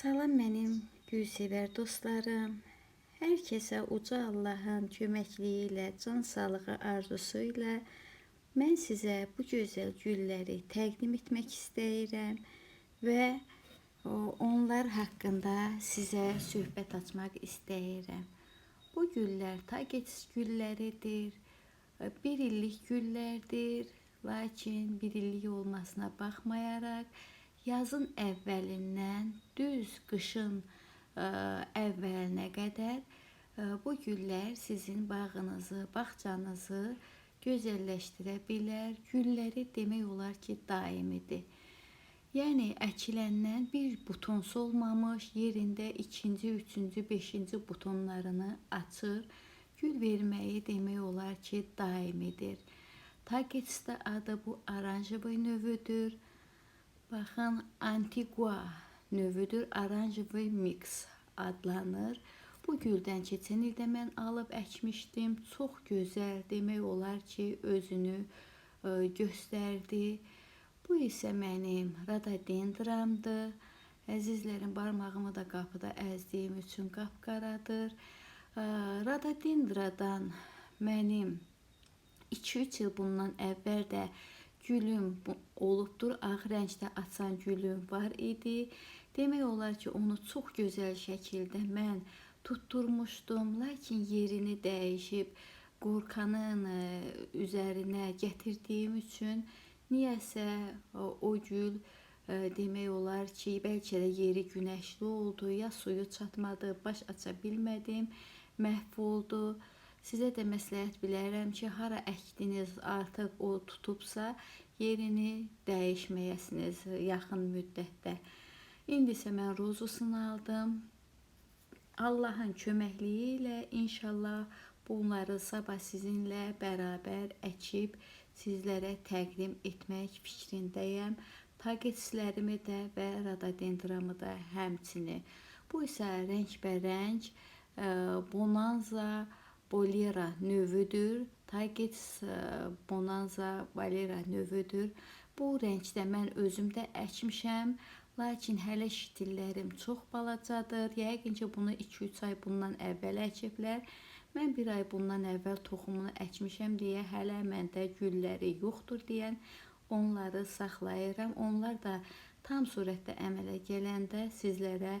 Salam mənim gülsevər dostlarım. Hər kəsə uca Allahın köməkliyi ilə, can sağlığı arzusu ilə mən sizə bu gözəl gülləri təqdim etmək istəyirəm və onlar haqqında sizə söhbət açmaq istəyirəm. Bu güllər tagetis gülləridir. Bir illik güllərdir. Lakin bir illik olmasına baxmayaraq yazın əvvəlindən düz qışın ə, əvvəlinə qədər ə, bu güllər sizin bağınızı, bağçanızı gözəlləşdirə bilər. Gülləri demək olar ki, daimidir. Yəni əkiləndən bir buton solmamış, yerində ikinci, üçüncü, beşinci butonlarını açır. Gül verməyi demək olar ki, daimidir. Tagetisdə adı bu aranjevay növüdür. Baxın, Antigua növüdür. Aranjevay mix adlanır. Bu güldən keçən ildə mən alıb əkmişdim. Çox gözəl, demək olar ki, özünü ə, göstərdi. Bu isə mənim radodendramdır. Əzizlərim, barmağımı da qapıda əzdiyim üçün qapqaradır. Ə, Rododendradan mənim 2-3 il bundan əvvəl də gülüm olubdur. Ağ rəngdə açan gülüm var idi. Demək olar ki, onu çox gözəl şəkildə mən tutturmuşdum, lakin yerini dəyişib qorxanın üzərinə gətirdiyim üçün niyəsə o, gül ə, demək olar ki, bəlkə də yeri günəşli oldu, ya suyu çatmadı, baş aça bilmədim, məhv oldu. Sizə də məsləhət bilərəm ki, hara əkdiniz, artıq o tutubsa, yerini dəyişməyəsiniz yaxın müddətdə. İndi isə mən rozusunu aldım. Allahın köməkliyi ilə inşallah bunları sabah sizinlə bərabər əkib sizlərə təqdim etmək fikrindəyəm. Tagetislərimi də və rododendramı da həmçinin. Bu isə rəngbərəng ə, Bonanza Bolera növüdür. Tagetis ə, Bonanza Bolera növüdür. Bu rəngdə mən özüm də əkmişəm. Lakin hələ şitillərim çox balacadır. Yəqin ki, bunu 2-3 ay bundan əvvəl əkiblər. Mən bir ay bundan əvvəl toxumunu əkmişəm deyə hələ məndə gülləri yoxdur deyən onları saxlayıram. Onlar da tam surətdə əmələ gələndə sizlərə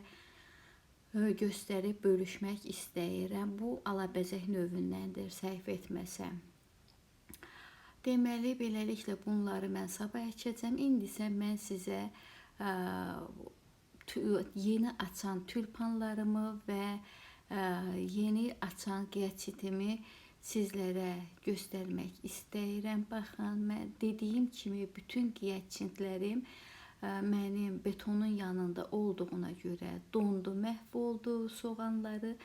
göstərib bölüşmək istəyirəm. Bu alabəzək növündəndir, səhv etməsəm. Deməli, beləliklə bunları mən sabah əkəcəm. İndi isə mən sizə yeni açan tülpanlarımı və yeni açan qiyəçitimi sizlərə göstərmək istəyirəm. Baxın, mən dediyim kimi bütün qiyəçitlərim ə, mənim betonun yanında olduğuna görə dondu, məhv oldu soğanları.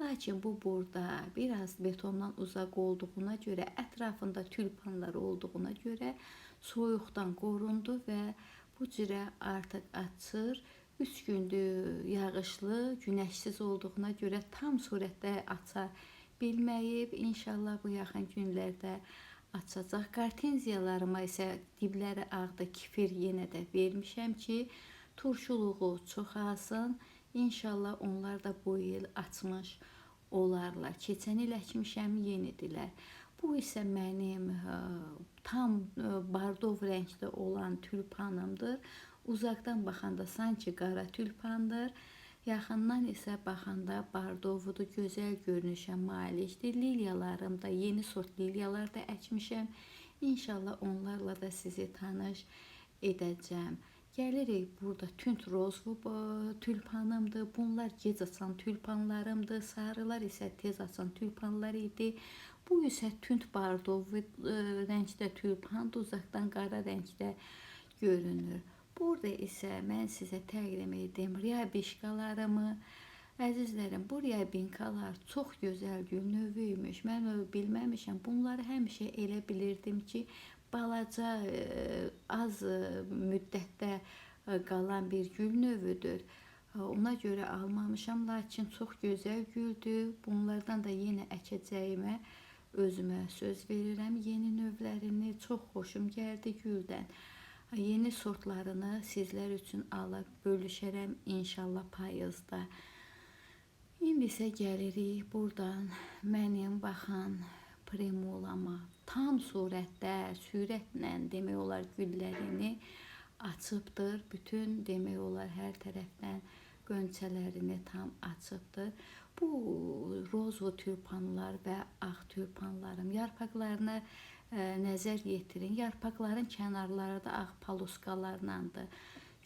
Lakin bu burada biraz betondan uzaq olduğuna görə, ətrafında tülpanlar olduğuna görə soyuqdan qorundu və bu cürə artıq açır. 3 gündür yağışlı, günəşsiz olduğuna görə tam surətdə aça bilməyib. İnşallah bu yaxın günlərdə açacaq. Qartenziyalarıma isə dibləri ağda kefir yenə də vermişəm ki, turşuluğu çoxalsın. İnşallah onlar da bu il açmış olarlar. Keçən il əkmişəm, yenidilər. Bu isə mənim ə, tam ə, bardov rəngdə olan tülpanımdır. Uzaqdan baxanda sanki qara tülpandır. Yaxından isə baxanda bardovudur, gözəl görünüşə malikdir. Liliyalarım da yeni sort liliyalar da əkmişəm. İnşallah onlarla da sizi tanış edəcəm. Gəlirik burada tünd rozvu bu tülpanımdır. Bunlar gec açan tülpanlarımdır. Sarılar isə tez açan tülpanlar idi. Bu isə tünd bardov ə, rəngdə tülpandır. Uzaqdan qara rəngdə görünür. Burada isə mən sizə təqdim edim riyabişkalarımı. Əzizlərim, bu riyabinkalar çox gözəl gül növü imiş. Mən ö, bilməmişəm. Bunları həmişə elə bilirdim ki, balaca ə, az ə, müddətdə ə, qalan bir gül növüdür. Ona görə almamışam, lakin çox gözəl güldür. Bunlardan da yenə əkəcəyimə özümə söz verirəm. Yeni növlərini çox xoşum gəldi güldən. Yeni sortlarını sizlər üçün alıb bölüşərəm inşallah payızda. İndi isə gəlirik buradan mənim baxan primulama tam surətdə, sürətlə demək olar güllərini açıbdır. Bütün demək olar hər tərəfdən qönçələrini tam açıbdır. Bu rozvu tülpanlar və ağ tülpanlarım yarpaqlarına ə, nəzər yetirin. Yarpaqların kənarları da ağ paluskalarlandır.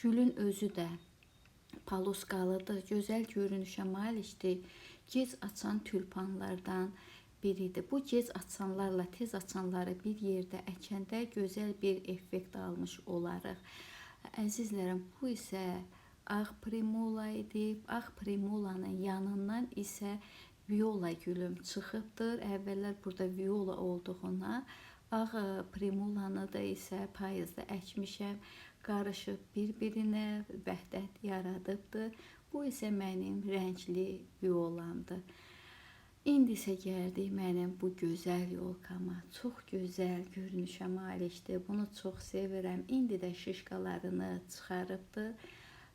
Gülün özü də paluskalıdır. Gözəl görünüşə malikdir. Gec açan tülpanlardan biridir. Bu gec açanlarla tez açanları bir yerdə əkəndə gözəl bir effekt almış olarıq. Əzizlərim, bu isə ağ primula idi. Ağ primulanın yanından isə viola gülüm çıxıbdır. Əvvəllər burada viola olduğuna ağ e, primulanı da isə payızda əkmişəm. Qarışıb bir-birinə vəhdət yaradıbdır. Bu isə mənim rəngli violamdır. İndi isə gəldik mənim bu gözəl yolkama. Çox gözəl görünüşə malikdir. Bunu çox sevirəm. İndi də şişkalarını çıxarıbdı.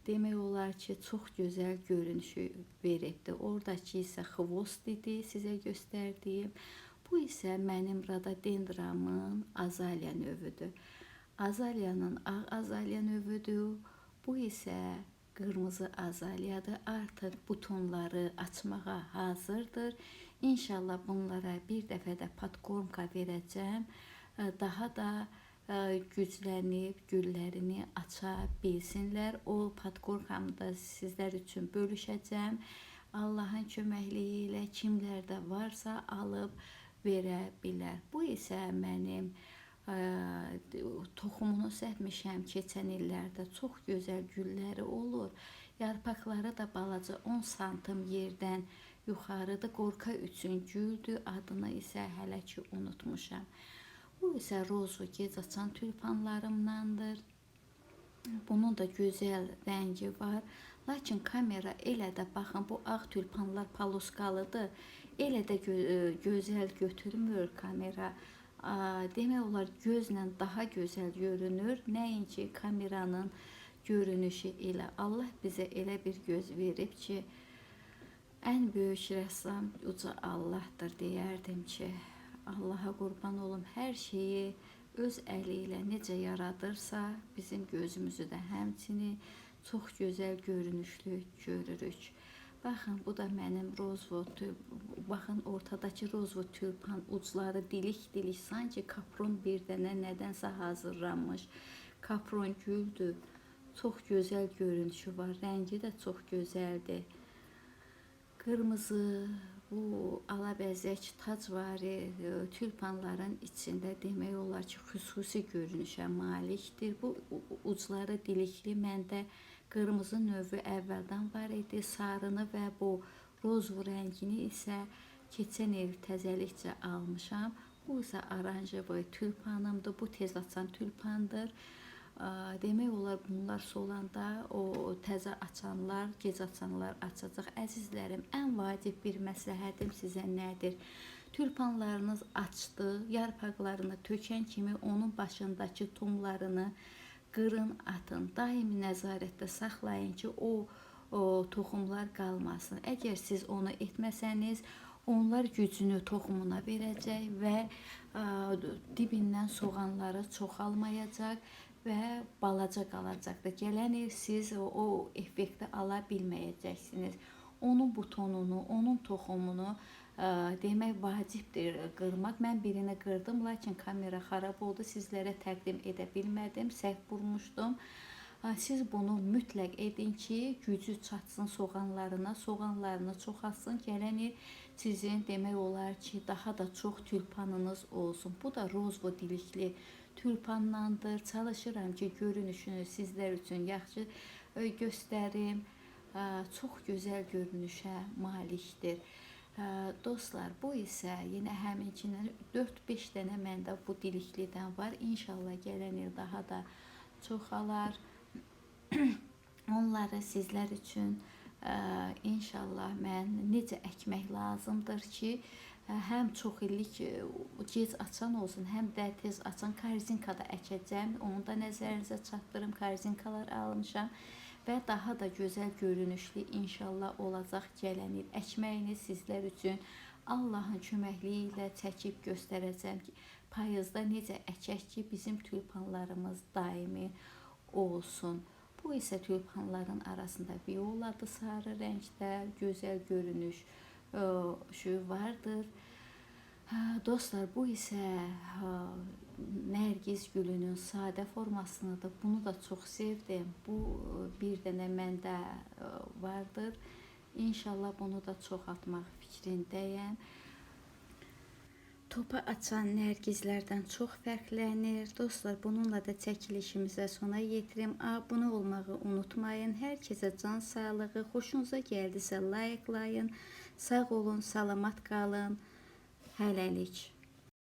Demək olar ki, çox gözəl görünüşü veribdi. Oradakı isə xvost idi sizə göstərdiyim. Bu isə mənim rododendramın azalya növüdür. Azalyanın ağ azalya növüdür. Bu isə qırmızı azalyadır. Artıq butonları açmağa hazırdır. İnşallah bunlara bir dəfə də patkormka verəcəm. Daha da güclənib güllərini aça bilsinlər. O patkorkamı da sizlər üçün bölüşəcəm. Allahın köməkliyi ilə kimlərdə varsa alıb verə bilər. Bu isə mənim ə, toxumunu sətmişəm keçən illərdə. Çox gözəl gülləri olur. Yarpaqları da balaca 10 santim yerdən yuxarıda qorxa üçün güldür. Adını isə hələ ki unutmuşam. Bu isə rozu gec açan tülpanlarımdandır. Bunun da gözəl rəngi var. Lakin kamera elə də baxın bu ağ tülpanlar paluskalıdır. Elə də gö ə, gözəl götürmür kamera. Demək olar gözlə daha gözəl görünür. Nəinki kameranın görünüşü ilə. Allah bizə elə bir göz verib ki, ən böyük rəssam uca Allahdır deyərdim ki, Allaha qurban olum hər şeyi öz əli ilə necə yaradırsa, bizim gözümüzü də həmçinin çox gözəl görünüşlü görürük. Baxın, bu da mənim rozvot, baxın ortadakı rozvot tülpan ucları dilik-dilik, sanki kapron bir dənə nədənsə hazırlanmış. Kapron güldür. Çox gözəl görünüşü var, rəngi də çox gözəldir. Qırmızı, bu alabəzək tacvari e, tülpanların içində demək olar ki, xüsusi görünüşə malikdir. Bu ucları dilikli məndə qırmızı növü əvvəldən var idi. Sarını və bu rozvu rəngini isə keçən il təzəlikcə almışam. Bu isə oranjovoy tülpanımdır. Bu tez açan tülpandır. Demək olar bunlar solanda o təzə açanlar, gec açanlar açacaq. Əzizlərim, ən vacib bir məsləhətim sizə nədir? Tülpanlarınız açdı, yarpaqlarını tökən kimi onun başındakı tumlarını qırın, atın. Daimi nəzarətdə saxlayın ki, o, o toxumlar qalmasın. Əgər siz onu etməsəniz, onlar gücünü toxumuna verəcək və ə, dibindən soğanları çoxalmayacaq və balaca qalacaqdır. Gələn il siz o, o effekti ala bilməyəcəksiniz. Onun butonunu, onun toxumunu demək vacibdir qırmaq. Mən birini qırdım, lakin kamera xarab oldu. Sizlərə təqdim edə bilmədim. Səhv vurmuşdum. Siz bunu mütləq edin ki, gücü çatsın soğanlarına, soğanlarını çoxalsın. Gələn il sizin demək olar ki, daha da çox tülpanınız olsun. Bu da rozvo dilikli tülpanlandır. Çalışıram ki, görünüşünü sizlər üçün yaxşı ə, göstərim. Çox gözəl görünüşə malikdir. Ə, Dostlar, bu isə yenə həminkindən 4-5 dənə məndə bu diliklidən var. İnşallah gələn il daha da çoxalar. Onları sizlər üçün ə, inşallah mən necə əkmək lazımdır ki, Hə, həm çox illik e, gec açan olsun, həm də tez açan korzinka da əkəcəm. Onu da nəzərinizə çatdırım. Korzinkalar almışam və daha da gözəl görünüşlü inşallah olacaq gələn il. Əkməyini sizlər üçün Allahın köməkliyi ilə çəkib göstərəcəm ki, payızda necə əkək ki, bizim tulpanlarımız daimi olsun. Bu isə tulpanların arasında violadı sarı rəngdə gözəl görünüş ə, şu vardır. Dostlar, bu isə hə, Nərgiz gülünün sadə formasıdır. Bunu da çox sevdim. Bu ə, bir dənə məndə ə, vardır. İnşallah bunu da çoxaltmaq fikrindəyəm. Topa açan nərgizlərdən çox fərqlənir. Dostlar, bununla da çəkilişimizə sona yetirim. Abunə olmağı unutmayın. Hər kəsə can sağlığı, xoşunuza gəldisə layıqlayın. Sağ olun, salamat qalın. Hələlik.